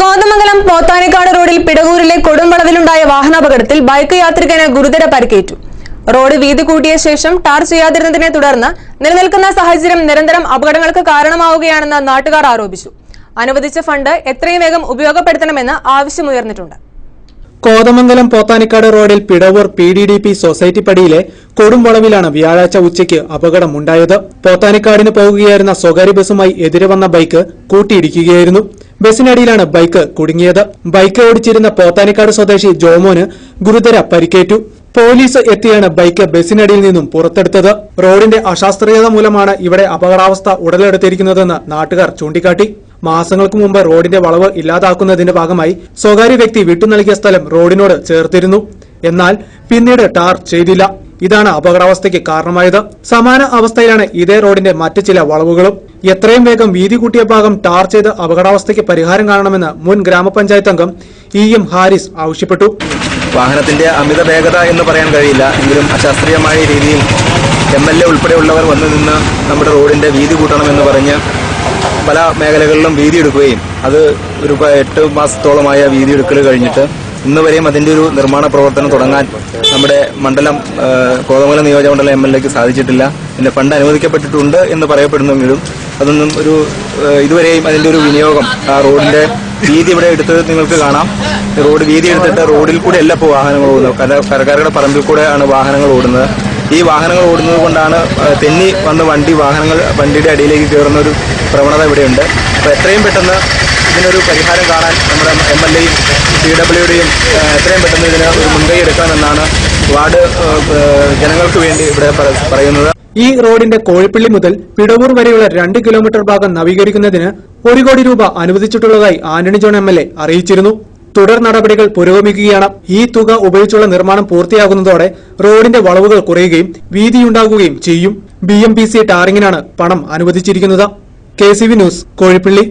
കോതമംഗലം പോത്താനിക്കാട് റോഡിൽ പിടകൂരിലെ കൊടുംവളവിലുണ്ടായ വാഹനാപകടത്തിൽ ബൈക്ക് യാത്രികന് ഗുരുതര പരിക്കേറ്റു. റോഡ് വീതി കൂട്ടിയ ശേഷം ടാർ ചെയ്യാതിരുന്നതിനെ തുടർന്ന് നിലനിൽക്കുന്ന സാഹചര്യം നിരന്തരം അപകടങ്ങൾക്ക് കാരണമാവുകയാണെന്ന് നാട്ടുകാർ ആരോപിച്ചു. അനുവദിച്ച ഫണ്ട് എത്രയും വേഗം ഉപയോഗപ്പെടുത്തണമെന്ന് ആവശ്യമുയർന്നിട്ടുണ്ട്. കോതമംഗലം പോത്താനിക്കാട് റോഡിൽ Pidavoor P D D P society പടിയിലെ കൊടുംവളവിലാണ് വ്യാഴാഴ്ച ഉച്ചയ്ക്ക് അപകടമുണ്ടായത്. പോത്താനിക്കാടിന് പോകുകയായിരുന്ന സ്വകാര്യ ബസ്സുമായി എതിരെ വന്ന ബൈക്ക് കൂട്ടിയിടിക്കുകയായിരുന്നു. ബസ്സിനടിയിലാണ് ബൈക്ക് കുടുങ്ങിയത്. ബൈക്ക് ഓടിച്ചിരുന്ന പോത്താനിക്കാട് സ്വദേശി ജോമോന് ഗുരുതര പരിക്കേറ്റു. പോലീസ് എത്തിയാണ് ബൈക്ക് ബസ്സിനടിയിൽ നിന്നും പുറത്തെടുത്തത്. റോഡിന്റെ അശാസ്ത്രീയത മൂലമാണ് ഇവിടെ അപകടാവസ്ഥ ഉടലെടുത്തിരിക്കുന്നതെന്ന് നാട്ടുകാർ ചൂണ്ടിക്കാട്ടി. മാസങ്ങൾക്ക് മുമ്പ് റോഡിന്റെ വളവ് ഇല്ലാതാക്കുന്നതിന്റെ ഭാഗമായി സ്വകാര്യ വ്യക്തി വിട്ടു നൽകിയ സ്ഥലം റോഡിനോട് ചേർത്തിരുന്നു. എന്നാൽ പിന്നീട് ടാർ ചെയ്തില്ല. ഇതാണ് അപകടാവസ്ഥയ്ക്ക് കാരണമായത്. സമാന അവസ്ഥയിലാണ് ഇതേ റോഡിന്റെ മറ്റ് ചില വളവുകളും. എത്രയും വേഗം വീതി കൂട്ടിയ ഭാഗം ടാർ ചെയ്ത് അപകടാവസ്ഥയ്ക്ക് പരിഹാരം കാണണമെന്ന് മുൻ ഗ്രാമപഞ്ചായത്ത് അംഗം ഇ എം ഹാരിസ് ആവശ്യപ്പെട്ടു. വാഹനത്തിന്റെ അമിത വേഗത എന്ന് പറയാൻ കഴിയില്ല. എങ്കിലും അശാസ്ത്രീയമായ രീതിയിൽ എം എൽ എ ഉൾപ്പെടെയുള്ളവർ വന്നു നിന്ന് നമ്മുടെ റോഡിന്റെ വീതി കൂട്ടണമെന്ന് പറഞ്ഞ് പല മേഖലകളിലും വീതി എടുക്കുകയും അത് ഒരു എട്ട് മാസത്തോളമായ വീതി എടുക്കൽ കഴിഞ്ഞിട്ട് ഇന്ന് വരെയും അതിന്റെ ഒരു നിർമ്മാണ പ്രവർത്തനം തുടങ്ങാൻ നമ്മുടെ മണ്ഡലം കോതമല നിയോജക മണ്ഡലം എം എൽ എക്ക് സാധിച്ചിട്ടില്ല. പിന്നെ ഫണ്ട് അനുവദിക്കപ്പെട്ടിട്ടുണ്ട് എന്ന് പറയപ്പെടുന്നെങ്കിലും അതൊന്നും ഒരു ഇതുവരെയും അതിന്റെ ഒരു വിനിയോഗം ആ റോഡിന്റെ വീതി ഇവിടെ എടുത്തത് നിങ്ങൾക്ക് കാണാം. റോഡ് വീതി എടുത്തിട്ട് റോഡിൽ കൂടെ അല്ല ഇപ്പോൾ വാഹനങ്ങൾ ഓടുന്നത്. കര കരക്കാരുടെ പറമ്പിൽ കൂടെയാണ് വാഹനങ്ങൾ ഓടുന്നത്. ഈ വാഹനങ്ങൾ ഓടുന്നത് കൊണ്ടാണ് തെന്നി വന്ന് വണ്ടി വാഹനങ്ങൾ വണ്ടിയുടെ അടിയിലേക്ക് കയറുന്ന ഒരു പ്രവണത ഇവിടെയുണ്ട്. അപ്പോൾ എത്രയും പെട്ടെന്ന് ഇതിനൊരു പരിഹാരം കാണാൻ നമ്മുടെ എം എൽ എയും പി ഡബ്ല്യുടെയും എത്രയും പെട്ടെന്ന് ഇതിന് ഒരു മുൻകൈ എടുക്കണമെന്നാണ് വാർഡ് ജനങ്ങൾക്ക് വേണ്ടി ഇവിടെ പറയുന്നത്. ഈ റോഡിന്റെ കോഴിപ്പള്ളി മുതൽ പിടവൂർ വരെയുള്ള രണ്ട് കിലോമീറ്റർ ഭാഗം നവീകരിക്കുന്നതിന് ഒരു കോടി രൂപ അനുവദിച്ചിട്ടുള്ളതായി Antony John M L A അറിയിച്ചിരുന്നു. തുടർ നടപടികൾ പുരോഗമിക്കുകയാണ്. ഈ തുക ഉപയോഗിച്ചുള്ള നിർമ്മാണം പൂർത്തിയാകുന്നതോടെ റോഡിന്റെ വളവുകൾ കുറയുകയും വീതിയുണ്ടാകുകയും ചെയ്യും. ബി എം സി പണം അനുവദിച്ചിരിക്കുന്നത്. K C V news Kozhippally.